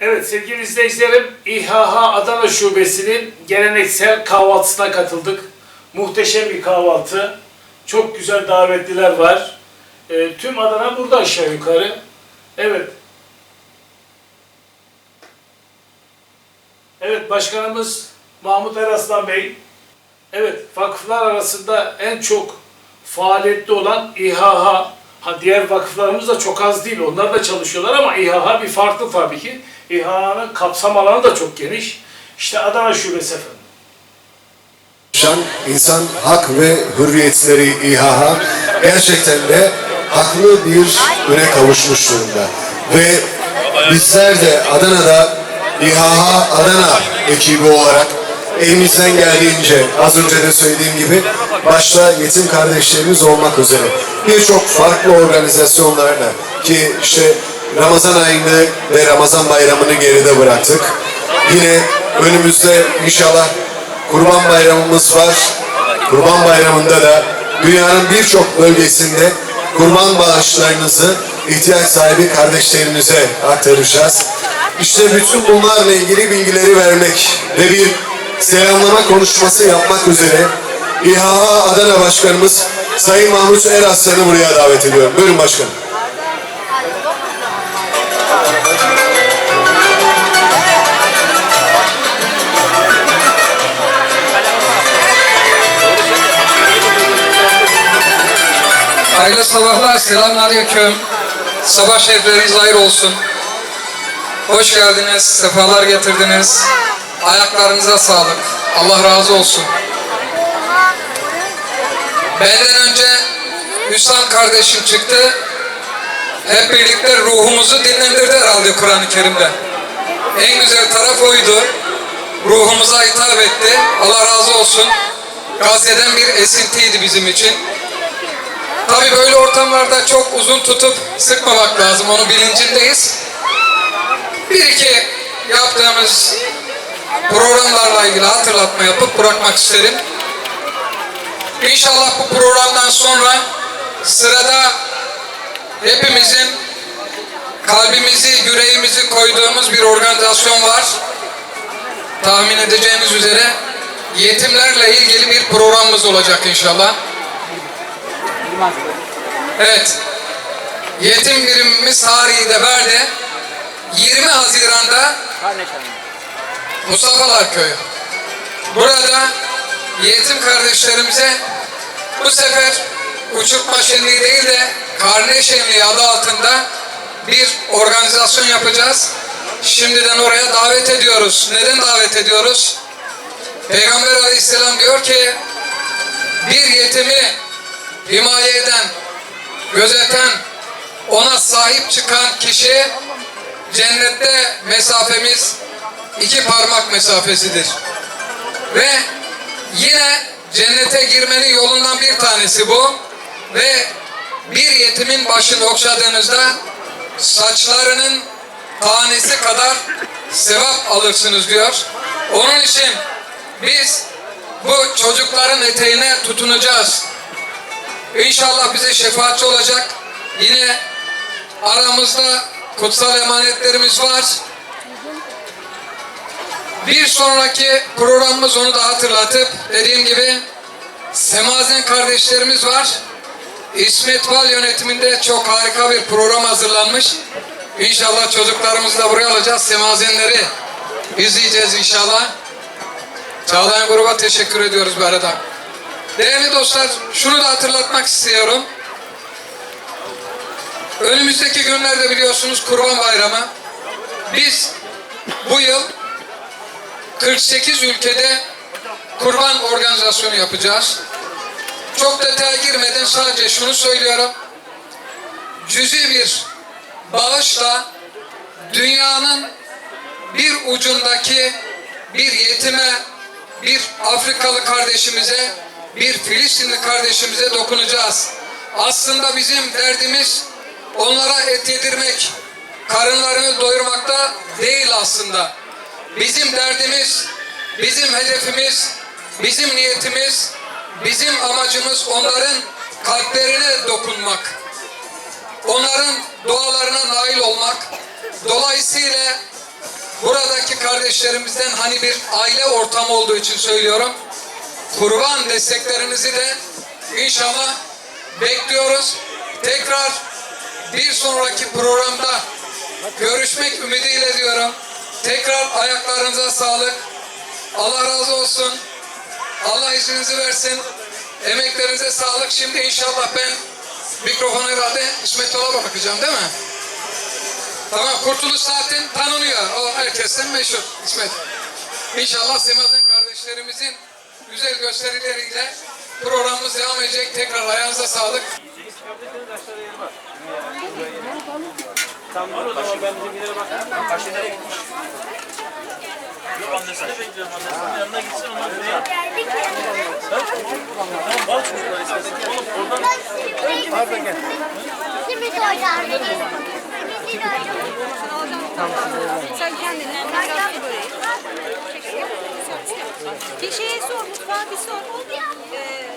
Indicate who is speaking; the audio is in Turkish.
Speaker 1: Evet sevgili izleyicilerim, İHH Adana Şubesi'nin geleneksel kahvaltısına katıldık. Muhteşem bir kahvaltı. Çok güzel davetliler var. Ee, tüm Adana burada aşağı yukarı. Evet. Evet başkanımız Mahmut Eraslan Bey. Evet vakıflar arasında en çok faaliyette olan İHH. Ha diğer vakıflarımız da çok az değil. Onlar da çalışıyorlar ama İHH bir farklı tabii ki. İHH'nın kapsam alanı da çok geniş. İşte Adana Şubesi efendim.
Speaker 2: Şan insan hak ve hürriyetleri İHA gerçekten de haklı bir öne kavuşmuş durumda. Ve bizler de Adana'da İHA Adana ekibi olarak elimizden geldiğince az önce de söylediğim gibi başta yetim kardeşlerimiz olmak üzere birçok farklı organizasyonlarla ki işte Ramazan ayını ve Ramazan bayramını geride bıraktık. Yine önümüzde inşallah Kurban Bayramımız var. Kurban Bayramı'nda da dünyanın birçok bölgesinde kurban bağışlarınızı ihtiyaç sahibi kardeşlerimize aktaracağız. İşte bütün bunlarla ilgili bilgileri vermek ve bir selamlama konuşması yapmak üzere İHA Adana Başkanımız Sayın Mahmut Eraslan'ı buraya davet ediyorum. Buyurun başkanım.
Speaker 3: Hayırlı sabahlar, selamünaleyküm. Sabah şerifleriniz hayır olsun. Hoş geldiniz, sefalar getirdiniz. Ayaklarınıza sağlık. Allah razı olsun. Benden önce Hüsam kardeşim çıktı. Hep birlikte ruhumuzu dinlendirdi herhalde Kur'an-ı Kerim'de. En güzel taraf oydu. Ruhumuza hitap etti. Allah razı olsun. Gazze'den bir esintiydi bizim için. Tabii böyle ortamlarda çok uzun tutup sıkmamak lazım. Onun bilincindeyiz. Bir iki yaptığımız programlarla ilgili hatırlatma yapıp bırakmak isterim. İnşallah bu programdan sonra sırada hepimizin kalbimizi, yüreğimizi koyduğumuz bir organizasyon var. Tahmin edeceğiniz üzere yetimlerle ilgili bir programımız olacak inşallah. Evet. Yetim birimimiz tarihi de verdi. 20 Haziran'da Mustafa'lar Köyü. Burada yetim kardeşlerimize bu sefer uçurtma şenliği değil de karne şenliği adı altında bir organizasyon yapacağız. Şimdiden oraya davet ediyoruz. Neden davet ediyoruz? Peygamber aleyhisselam diyor ki bir yetimi himaye eden, gözeten, ona sahip çıkan kişi cennette mesafemiz iki parmak mesafesidir. Ve yine cennete girmenin yolundan bir tanesi bu. Ve bir yetimin başını okşadığınızda saçlarının tanesi kadar sevap alırsınız diyor. Onun için biz bu çocukların eteğine tutunacağız. İnşallah bize şefaatçi olacak. Yine aramızda kutsal emanetlerimiz var. Bir sonraki programımız onu da hatırlatıp dediğim gibi Semazen kardeşlerimiz var. İsmet Bal yönetiminde çok harika bir program hazırlanmış. İnşallah çocuklarımızı da buraya alacağız. Semazenleri izleyeceğiz inşallah. Çağlayan gruba teşekkür ediyoruz bu arada. Değerli dostlar, şunu da hatırlatmak istiyorum. Önümüzdeki günlerde biliyorsunuz Kurban Bayramı. Biz bu yıl 48 ülkede kurban organizasyonu yapacağız. Çok detaya girmeden sadece şunu söylüyorum. Cüzi bir bağışla dünyanın bir ucundaki bir yetime, bir Afrikalı kardeşimize, bir Filistinli kardeşimize dokunacağız. Aslında bizim derdimiz onlara et yedirmek, karınlarını doyurmakta değil aslında. Bizim derdimiz, bizim hedefimiz, bizim niyetimiz, bizim amacımız onların kalplerine dokunmak. Onların dualarına nail olmak. Dolayısıyla buradaki kardeşlerimizden hani bir aile ortamı olduğu için söylüyorum. Kurban desteklerinizi de inşallah bekliyoruz. Tekrar bir sonraki programda görüşmek ümidiyle diyorum. Tekrar ayaklarınıza sağlık. Allah razı olsun. Allah izninizi versin. Emeklerinize sağlık. Şimdi inşallah ben mikrofonu herhalde İsmet Ola bırakacağım değil mi? Tamam Kurtuluş zaten tanınıyor. O herkesten meşhur İsmet. İnşallah Semazen kardeşlerimizin güzel gösterileriyle programımız devam edecek. Tekrar ayağınıza sağlık.
Speaker 4: Tamam o zaman ben bizimkilere bakayım. Kaç nereye gitmiş? Yok annesini bekliyorum. Annesinin yanına gitsin ondan sonra. Tamam bal çocuklar istedim. Oğlum oradan
Speaker 5: Pardon gel. Simit hocam. Simit hocam.
Speaker 6: Sen kendin biraz böreği. Bir şeye sor, mutfağa bir sor. Ee,